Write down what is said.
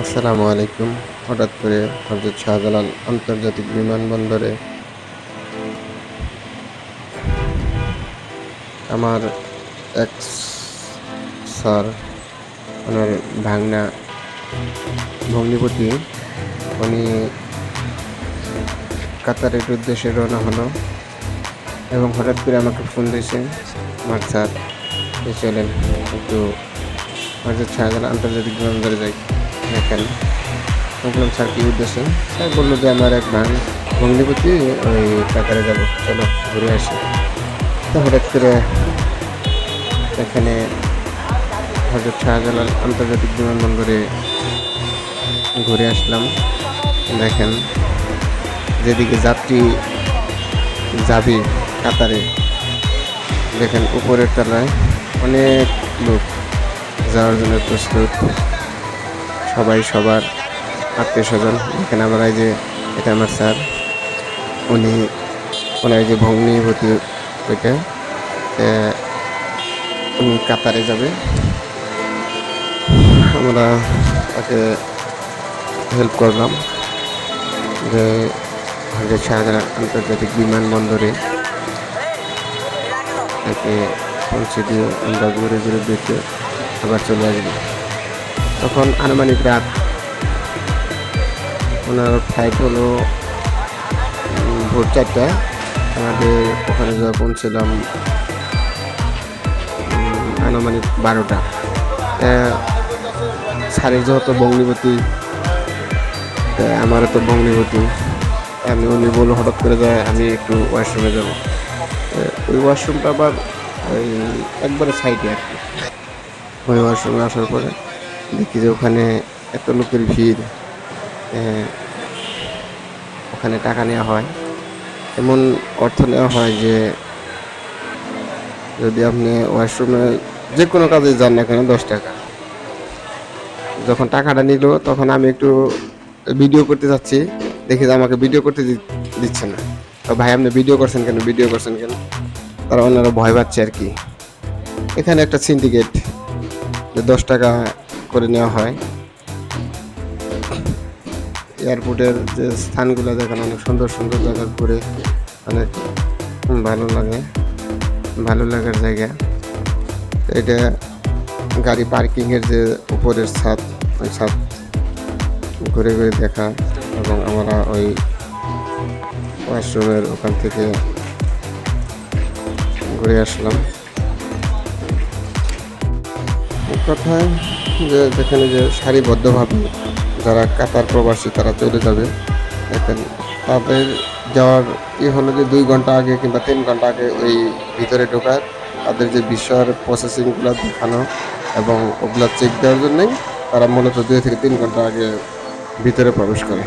আসসালামু আলাইকুম। হঠাৎ করে হজরত শাহজালাল আন্তর্জাতিক বিমানবন্দরে আমার এক স্যার, ওনার ভাঙনা ভগ্নিপতি, উনি কাতারের উদ্দেশ্যে রওনা হলো এবং হঠাৎ করে আমাকে ফোন দিয়েছে আমার স্যার চলেন, একটু হজরত শাহজালাল আন্তর্জাতিক বিমানবন্দরে যাই। দেখেন বললাম স্যার কী উদ্দেশ্য। স্যার বলল যে আমার এক ভান ভগ্নিপতি ওই কাতারে যাব চলো ঘুরে আসি। তো হঠাৎ করে এখানে হজরত শাহজালাল আন্তর্জাতিক বিমানবন্দরে ঘুরে আসলাম। দেখেন, যেদিকে যাত্রী যাবে কাতারে, দেখেন উপরের তলায় অনেক লোক যাওয়ার জন্য প্রস্তুত। সবাই সবার আত্মীয় স্বজন এখানে আমরা এই যে এটা আমার স্যার। উনি ওনার যে ভগ্নিভূতি ওইটা এ, উনি কাতারে যাবে। আমরা তাকে হেল্প করলাম। যে হজরত শাহজাহান আন্তর্জাতিক বিমানবন্দরে তাকে পৌঁছে দিয়ে আমরা ঘুরে ঘুরে দেখে আবার চলে আসব। তখন আনুমানিক রাত ওনার ফ্লাইট হলো ভোর চারটায় আমাদের ওখানে যা পৌঁছলাম আনুমানিক বারোটা। স্যারের যেহেতু ভগ্নিপতি, তা আমারও তো ভগ্নিপতি, আমি উনি বলল হঠাৎ করে যায় আমি একটু ওয়াশরুমে যাব। ওই ওয়াশরুমটা আবার ওই একবারে সাইডে আর কি। ওই ওয়াশরুমে আসার পরে দেখি যে ওখানে এত লোকের ভিড় ওখানে টাকা নেওয়া হয়। এমন অর্থ নেওয়া হয় যে, যদি আপনি ওয়াশরুমে যে কোনো কাজে যান না কেন, দশ টাকা। যখন টাকাটা নিল, তখন আমি একটু ভিডিও করতে যাচ্ছি। দেখি যে আমাকে ভিডিও করতে দিচ্ছে না। ভাই, আপনি ভিডিও করছেন কেন? ভিডিও করছেন কেন? তারা ওনারা ভয় পাচ্ছে আর কি। এখানে একটা সিন্ডিকেট যে দশ টাকা করে নেওয়া হয়। এয়ারপোর্টের যে স্থানগুলো দেখেন, অনেক সুন্দর সুন্দর জায়গা ঘুরে, অনেক ভালো লাগে, ভালো লাগার জায়গা। এটা গাড়ি পার্কিংয়ের যে উপরের ছাদ, ওই ছাদ ঘুরে ঘুরে দেখা এবং আমরা ওই ওয়াশরুমের ওখান থেকে ঘুরে আসলাম। কথায় যেখানে যে সারিবদ্ধভাবে যারা কাতার প্রবাসী, তারা চলে যাবে। এখানে তাদের যাওয়ার ই হলো যে দুই ঘণ্টা আগে কিংবা তিন ঘণ্টা আগে ওই ভিতরে ঢোকার, তাদের যে বিষয়ের প্রসেসিংগুলো দেখানো এবং ওগুলো চেক দেওয়ার জন্যই তারা মূলত দুই থেকে তিন ঘণ্টা আগে ভিতরে প্রবেশ করে।